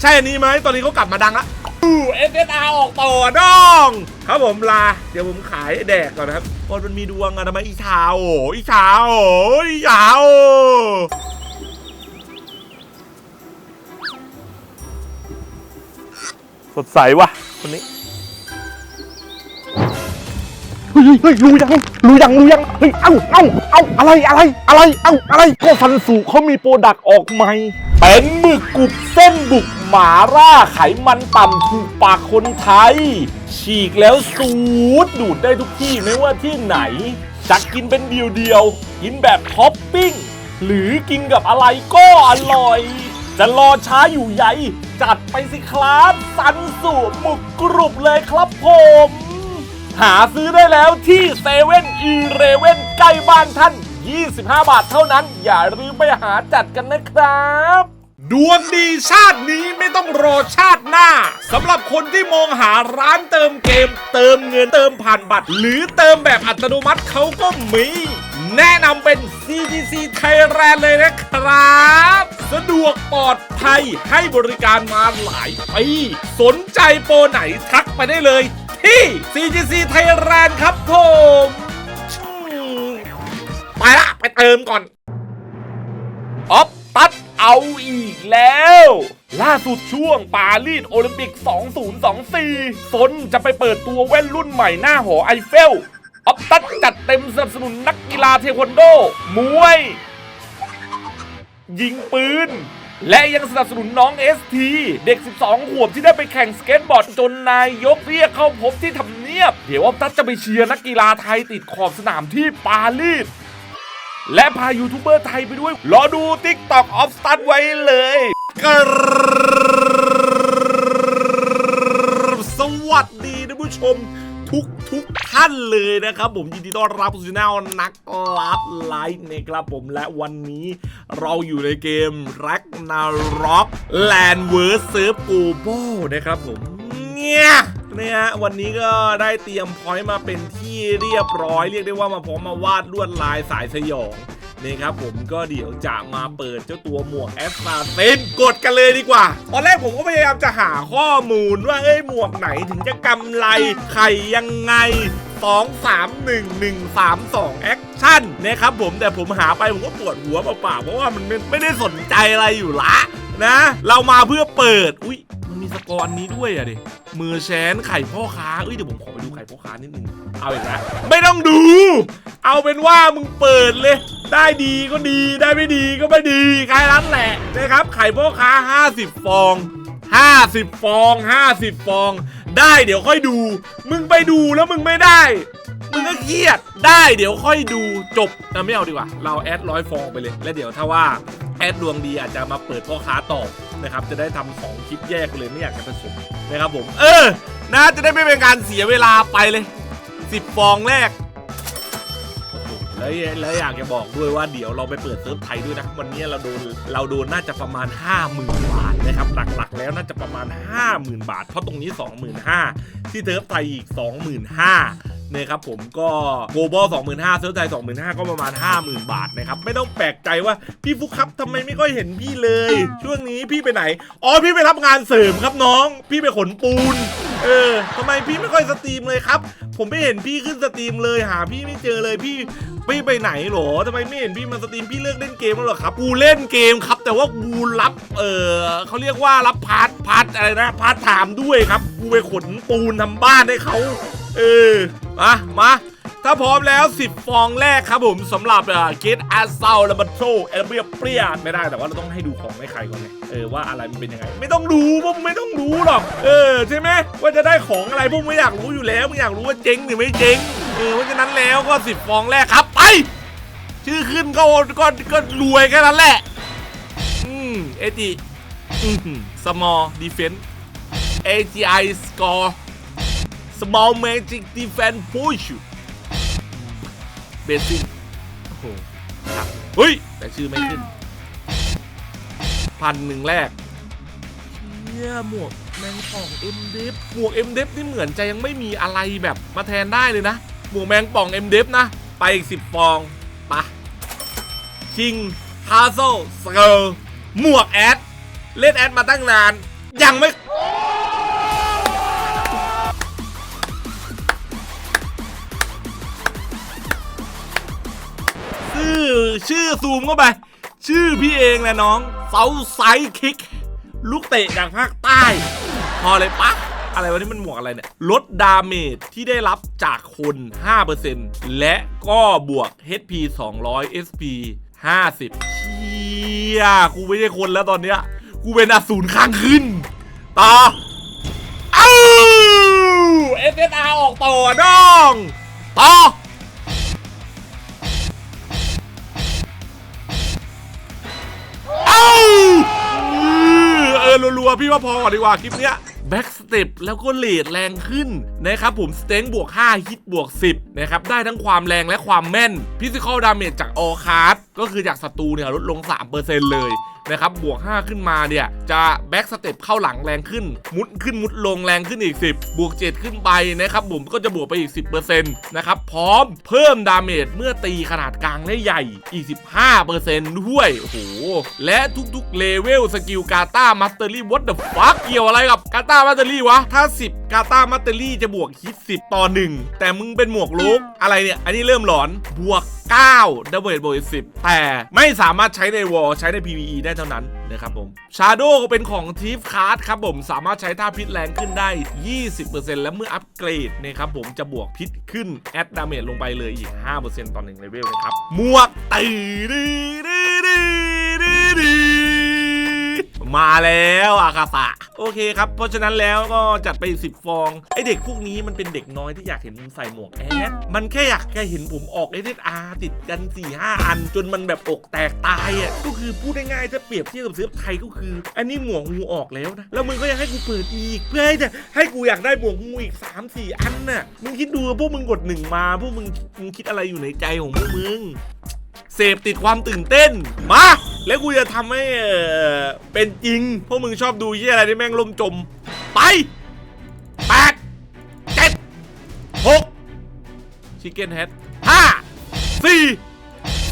ใช่อันนี้ไหมตอนนี้เขากลับมาดังละอู้ SSR ออกต่อน้อง ครับผมลา เดี๋ยวผมขายแดกก่อนนะครับเพราะมันมีดวงอะทำไมอีชาโอ้อีชาโอ้อีชาโอ้สดใสว่ะคนนี้เฮ้ยเฮ้ยรู้ยังรู้ยังรู้ยังเฮ้ยเอ้าเอ้าเอ้าอะไรอะไรอะไรเอ้าอะไรก็ซันสูเขามีโปรดักต์ออกใหม่เป็นหมึกกรุบเส้นบุก หมาร่าไขมันต่ำถูกปากคนไทย ฉีกแล้วสูดดูดได้ทุกที่ไม่ว่าที่ไหนจะกินเป็นเดียวๆกินแบบท็อปปิ้ง หรือกินกับอะไรก็อร่อย จะรอช้าอยู่ใหญ่ จัดไปสิครับสันสูหมึกกรุบเลยครับผม หาซื้อได้แล้วที่เซเว่นอีเรเว่นใกล้บ้านท่าน 25 บาทเท่านั้น อย่าลืมไปหาจัดกันนะครับ ดวงดีชาตินี้ไม่ต้องรอชาติหน้าสำหรับคนที่มองหาร้านเติมเกม เติมเงินเติมผ่านบัตร หรือเติมแบบอัตโนมัติเขาก็มี แนะนำเป็น CTC Thailand เลยนะครับ สะดวกปลอดภัยให้บริการมาหลายปีสนใจโปรไหนทักไปได้เลย ที่ CTC Thailand ครับผมไปละไปเติมก่อนออฟ เอาอีกแล้ว ล่าสุดช่วงปารีสโอลิมปิก 2024ฝนจะไปเปิดตัวแว่นรุ่นใหม่หน้าหอไอเฟล ออฟตัดจัดเต็มสนับสนุนนักกีฬาเทควันโด มวย ยิงปืน และยังสนับสนุนน้อง ST เด็ก 12 ขวบที่ได้ไปแข่งสเก็ตบอร์ดจนนายกเรียกเข้าพบที่ทำเนียบ เดี๋ยวออฟตัดจะไปเชียร์นักกีฬาไทยติดขอบสนามที่ปารีส และพายูทูบเบอร์ไทยไปด้วย รอดู TikTok of Start ไว้เลยกรสวัสดีท่านผู้ชมทุกทุกท่านเลยนะครับผมยินดีต้อนรับสู่ช่องนักลัดไลฟ์นะครับผมและวันนี้เราอยู่ในเกม Ragnarok Land vs Surf Global นะครับผมเนี่ย นี่ยฮะวันนี้ก็ได้เตรียมพอยต์มาเป็นที่เรียบร้อย เรียกได้ว่ามาพร้อมมาวาดลวดลายสายสยองนี่ครับผมก็เดี๋ยวจะมาเปิดเจ้าตัวหมวกแอสซาเซนกดกันเลยดีกว่า ตอนแรกผมก็พยายามจะหาข้อมูลว่าเอ้ยหมวกไหนถึงจะกำไรไข่ยังไง2 3 1 1 3 2แอคชั่นนะครับผมแต่ผมหาไปผมก็ปวดหัวเปล่าๆเพราะว่ามันไม่ไม่ได้สนใจอะไรอยู่ละนะ เรามาเพื่อเปิด อุ้ย มีสกอร์อันนี้ด้วยอะดิมือแชนไข่พ่อค้าเอ้ยเดี๋ยวผมขอไปดูไข่พ่อค้านิดนึงเอาอีกแล้วไม่ต้องดู เอาเป็นว่ามึงเปิดเลย ได้ดีก็ดีได้ไม่ดีก็ไม่ดีแค่นั้นแหละนะครับ ไข่พ่อค้า 50 ฟอง 50 ฟอง 50 ฟอง ได้เดี๋ยวค่อยดู มึงไปดูแล้วมึงไม่ได้มึงก็เครียดได้เดี๋ยวค่อยดูจบแต่ไม่เอาดีกว่า เราแอดร้อยฟองไปเลย แล้วเดี๋ยวถ้าว่า แอดดวงดีอาจจะมาเปิดพ่อค้าต่อนะครับจะได้ทำสองคลิปแยกเลยไม่อยากจะผสมนะครับผม เออนะจะได้ไม่เป็นการเสียเวลาไปเลย 10 ฟองแรกแล้วแล้วอยากจะบอกด้วยว่าเดี๋ยวเราไปเปิดเซิร์ฟไทยด้วยนะวันนี้เราโดนเราโดนน่าจะประมาณ 50,000 บาทนะครับหลักๆ แล้วน่าจะประมาณ 50,000 บาท เพราะตรงนี้ 25,000ที่เซิร์ฟไทยอีก 25,000 นะครับผมก็โกลบอล25,000เซิร์ฟไทย25,000 ก็ประมาณ 50,000 บาทนะครับ ไม่ต้องแปลกใจว่าพี่ฟุกครับทำไมไม่ค่อยเห็นพี่เลย ช่วงนี้พี่ไปไหน อ๋อ พี่ไปรับงานเสริมครับน้อง พี่ไปขนปูน เออทำไมพี่ไม่ค่อยสตรีมเลยครับ ผมไม่เห็นพี่ขึ้นสตรีมเลย หาพี่ไม่เจอเลยพี่พี่ไปไหนหรอทำไมไม่เห็นพี่มาสตรีมพี่เลิกเล่นเกมแล้วหรอครับ กูเล่นเกมครับ แต่ว่ากูรับ เออเขาเรียกว่ารับพาร์ทพาร์ทอะไรนะ พาร์ทไทม์ด้วยครับ กูไปขนปูนทำบ้านให้เขา เออมามาถ้าพร้อมแล้ว 10 ฟองแรกครับผมสำหรับเอ่อ Get a s a l และ b a t r o เอเบียเปรียไม่ได้แต่ว่าเราต้องให้ดูของให้ใครก่อนไงเออว่าอะไรมันเป็นยังไง ไม่ต้องดูพวกไม่ต้องรู้หรอกเออใช่ไหมว่าจะได้ของอะไรพวกไม่อยากรู้อยู่แล้วมึงอยากรู้ว่าเจ๊งหรือไม่เจ๊งเออเพราะฉะนั้นแล้วก็ 10 ฟองแรกครับไปชื่อขึ้นก็ก็ก็รวยแค่นั้นแหละอืมเอจิอืม small defense AGI score small magic defense push เบสิกโอ้โหครับเฮ้ย แต่ชื่อไม่ขึ้น พันหนึ่งแรกเชี่ยหมวกแมงป่องเอ็มเดฟหมวกเอ็มเดฟนี่เหมือนจะยังไม่มีอะไรแบบมาแทนได้เลยนะ หมวกแมงป่องเอ็มเดฟนะ ไปอีกสิบฟองไปะคิงฮาโซสเกลหมวกแอด เล่นแอดมาตั้งนาน ยังไม่ ชื่อชื่อซูมเข้าไป ชื่อพี่เองแหละน้องเซาไซคิก ลูกเตะจากภาคใต้ พอเลยปะอะไรวะนี่มันหมวกอะไรเนี่ย ลดดาเมจที่ได้รับจากคน 5%และก็บวก HP 200 SP 50เชี่ยกูไม่ใช่คนแล้วตอนเนี้ย กูเป็นอสูรข้างขึ้น ต่อเอ้า SSR ออกต่อน้อง ต่อ วพี่ว่าพอก่อนดีกว่าคลิปเนี้ยแบ็กสเต็ปแล้วก็เลดแรงขึ้นนะครับผมสเต็งบวก 5 ฮิตบวก 10 นะครับ ได้ทั้งความแรงและความแม่นพิซิคอลดาเมจจากออคาร์ดก็คือจากศัตรูเนี่ยลดลง 3%เลย นะครับบวก 5 ขึ้นมาเนี่ยจะแบ็กสเต็ปเข้าหลังแรงขึ้น มุดขึ้นมุดลงแรงขึ้นอีก 10 บวก 7 ขึ้นไปนะครับผมก็จะบวกไปอีก 10%นะครับพร้อมเพิ่มดาเมจเมื่อตีขนาดกลางได้ใหญ่อีก 15%ด้วยโอ้โหและทุกๆเลเวลสกิลกาตามาสเตอรี่วอตเดอะฟักเกี่ยวอะไรกับกาตามาสเตอรี่วะถ้า 10 กาตามาสเตอรี่จะบวกฮิต10 ต่อ 1 แต่มึงเป็นหมวกลุกอะไรเนี่ย อันนี้เริ่มหลอนบวก 9ดับเบิลบวก10 แต่ไม่สามารถใช้ในวอลใช้ใน PVE ได้เท่านั้นนะครับผมชาโดก็เป็นของทีฟคาร์ดครับผมสามารถใช้ท่าพิษแรงขึ้นได้ 20%และเมื่ออัปเกรดนะครับผมจะบวกพิษขึ้น แอดดาเมจลงไปเลยอีก 5%ต่อ1เลเวลนะครับ หมวกตีดีดีดีดีดี มาแล้วอาคาสะโอเคครับ เพราะฉะนั้นแล้วก็จัดไป 10 ฟอง ไอเด็กพวกนี้มันเป็นเด็กน้อยที่อยากเห็นผมใส่หมวกแอดมันแค่อยากแค่เห็นผมออกเอสอาร์ติดกัน4 5อัน จนมันแบบอกแตกตายอะก็คือพูดง่ายๆถ้าเปรียบเทียบกับเซิร์ฟไทยก็คือ อันนี้หมวกงูออกแล้วนะแล้วมึงก็ยังให้กูเปิดอีก เพื่อให้จะให้กูอยากได้หมวกงูอีก 3 4 อันน่ะมึงคิดดูพวกมึงกดหนึ่งมาพวกมึงมึงคิดอะไรอยู่ในใจของพวกมึง เสพติดความตื่นเต้น มา แล้วกูจะทำให้เป็นจริง พวกมึงชอบดูยี่อะไรที่แม่งล่มจม ไปแปดเจ็ดหกชิคเก้นเฮดห้าสี่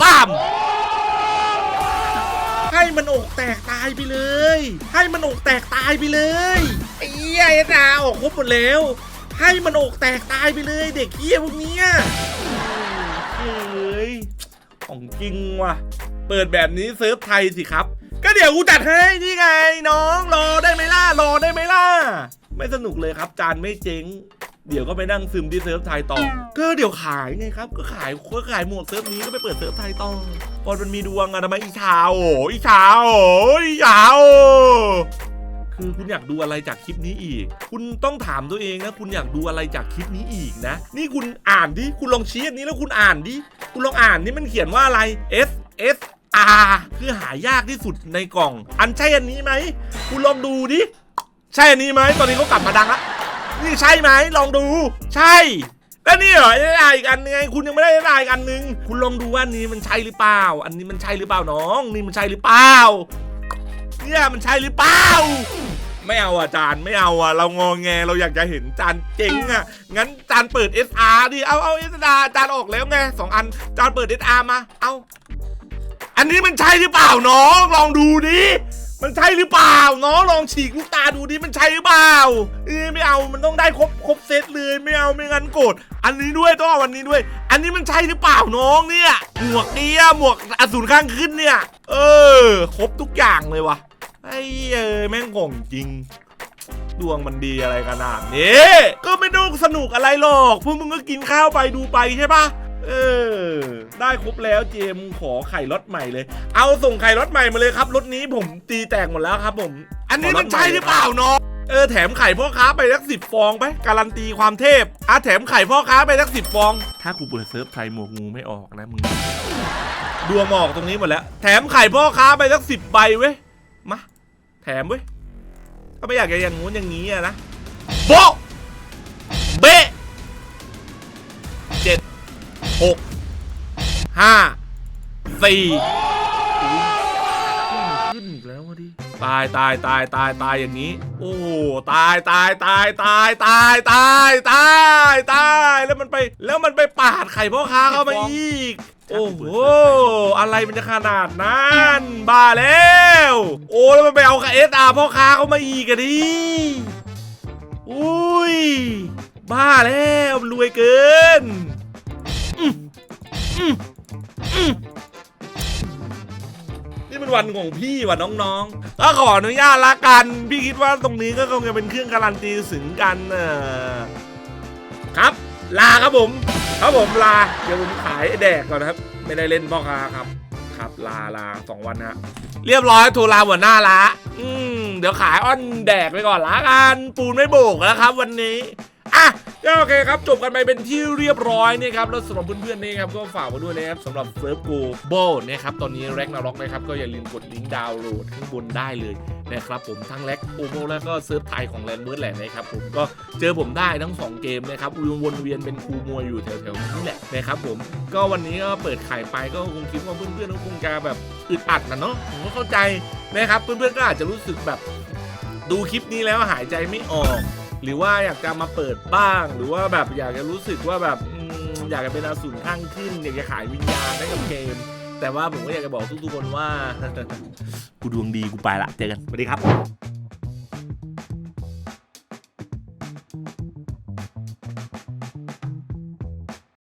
สามให้มันอกแตกตายไปเลย ให้มันอกแตกตายไปเลยไอ้หี้ยไอ้นาออกครบหมดแล้ว ให้มันอกแตกตายไปเลย เด็กเหี้ยพวกเนี้ย ของจริงว่ะ เปิดแบบนี้เซิร์ฟไทยสิครับ ก็เดี๋ยวกูจัดให้นี่ไงน้องรอได้ไหมล่ะรอได้ไหมล่ะ ไม่สนุกเลยครับ จานไม่เจ๊ง เดี๋ยวก็ไปนั่งซึมที่เซิร์ฟไทยต่อ ก็เดี๋ยวขายไงครับ ก็ขายก็ขายหมวกเซิร์ฟนี้ก็ไปเปิดเซิร์ฟไทยต่อพอมันมีดวงอะทำไมอีชาโอ้อีชาโอ้อีชาโอ คือคุณอยากดูอะไรจากคลิปนี้อีก คุณต้องถามตัวเองนะ คุณอยากดูอะไรจากคลิปนี้อีกนะ นี่คุณอ่านดิ คุณลองชี้อันนี้แล้วคุณอ่านดิ คุณลองอ่านนี่มันเขียนว่าอะไร S S R คือหายากที่สุดในกล่อง อันใช่อันนี้ไหม คุณลองดูดิ ใช่อันนี้ไหม ตอนนี้เขากลับมาดังละ นี่ใช่ไหม ลองดู ใช่แล้วนี่เหรอได้อีกอันนึงไงคุณยังไม่ได้ได้อีกอันนึง คุณลองดูว่านนี้มันใช่หรือเปล่า อันนี้มันใช่หรือเปล่าน้อง นี่มันใช่หรือเปล่า เนี่ยมันใช่หรือเปล่า ไม่เอาอะจานไม่เอาอะ เรางอแงเราอยากจะเห็นจานเจ๋งอะ งั้นจานเปิด SR ดิ เอาเอา SR จานออกแล้วไงสองอัน จานเปิด SR มา เอา อันนี้มันใช่หรือเปล่าน้อง ลองดูดิ มันใช่หรือเปล่าน้องลองฉีกลูกตาดูดิมันใช่หรือเปล่า เออไม่เอา มันต้องได้ครบครบเซตเลย ไม่เอาไม่งั้นโกรธ อันนี้ด้วยต้องเอาวันนี้ด้วย อันนี้มันใช่หรือเปล่าน้องเนี่ย หมวกเนี่ยหมวกอสูรข้างขึ้นเนี่ย เออ ครบทุกอย่างเลยวะ ไอ้เออแม่งของจริง ดวงมันดีอะไรขนาดนี้ก็ไม่ต้องสนุกอะไรหรอกพวกมึงก็กินข้าวไปดูไปใช่ปะเออ ได้ครบแล้วเจมขอไข่รถใหม่เลย เอาส่งไข่รถใหม่มาเลยครับรถนี้ผมตีแตกหมดแล้วครับ ผม อันนี้มันใช่หรือเปล่าน้องเออแถมไข่พ่อค้าไปสักสิบฟองไปการันตีความเทพอะแถมไข่พ่อค้าไปสักสิบฟอง ถ้ากูเปิดเซิร์ฟไทยหมวกงูไม่ออกนะมึงดวงออกตรงนี้หมดแล้ว แถมไข่พ่อค้าไปสักสิบใบเว้ยมา แถมเว้ยก็ไม่อยากจะอย่างงู้นอย่างนี้อะนะโบะเบะเจ็ดหกห้าสี่อุ๊ยขึ้นอีกแล้วอะดิตายตายตายตายตายอย่างนี้ โอ้ตายตายตายตายตายตายตายตายแล้วมันไปแล้วมันไปปาดไข่พ่อค้าเข้ามาอีก โอ้โหอะไรมันจะขนาดนั้นบ้าแล้ว โอ้แล้วมันไปเอาเอสอาพ่อค้าเขามาอีกอะดิอุ้ย บ้าแล้วรวยเกินนี่เป็นวันของพี่ว่ะน้องๆ ก็ขออนุญาตละกัน พี่คิดว่าตรงนี้ก็คงจะเป็นเครื่องการันตีถึงกันเออครับ ลาครับผม ครับผมลา เดี๋ยวผมขายแดกก่อนนะครับ ไม่ได้เล่นพ่อค้าครับ ครับ ลาลาสองวันนะฮะเรียบร้อยทรลาหัวหน้าละอืมเดี๋ยวขายอ้อนแดกไปก่อนละกันปูนไม่โบกแล้วครับ วันนี้ อะโอเคครับจบกันไปเป็นที่เรียบร้อยนี่ครับแล้วสำหรับเพื่อนๆนี่ครับก็ฝากไว้ด้วยนะครับสำหรับเซิร์ฟโกโบนะครับตอนนี้แร็กนาร็อกนะครับก็อย่าลืมกดลิงก์ดาวน์โหลดข้างบนได้เลยนะครับผมทั้งแร็กโอโบแล้วก็เซิร์ฟไทยของแลนด์เบิร์ดแหละนะครับผมก็เจอผมได้ทั้ง 2 เกมนะครับวนเวียนเป็นครูมวยอยู่แถวๆนี้แหละนะครับผมก็วันนี้ก็เปิดขายไปก็คงคิดว่าเพื่อนๆก็คงจะแบบอึดอัดนะเนาะผมก็เข้าใจนะครับเพื่อนๆก็อาจจะรู้สึกแบบดูคลิปนี้แล้วหายใจไม่ออก หรือว่าอยากจะมาเปิดบ้าง หรือว่าแบบอยากจะรู้สึกว่าแบบอืมอยากจะเป็นอสูรข้างขึ้น อยากจะขายวิญญาณให้กับเกม แต่ว่าผมก็อยากจะบอกทุกๆคนว่า กูดวงดีกูไปละเจอกันสวัสดีครับ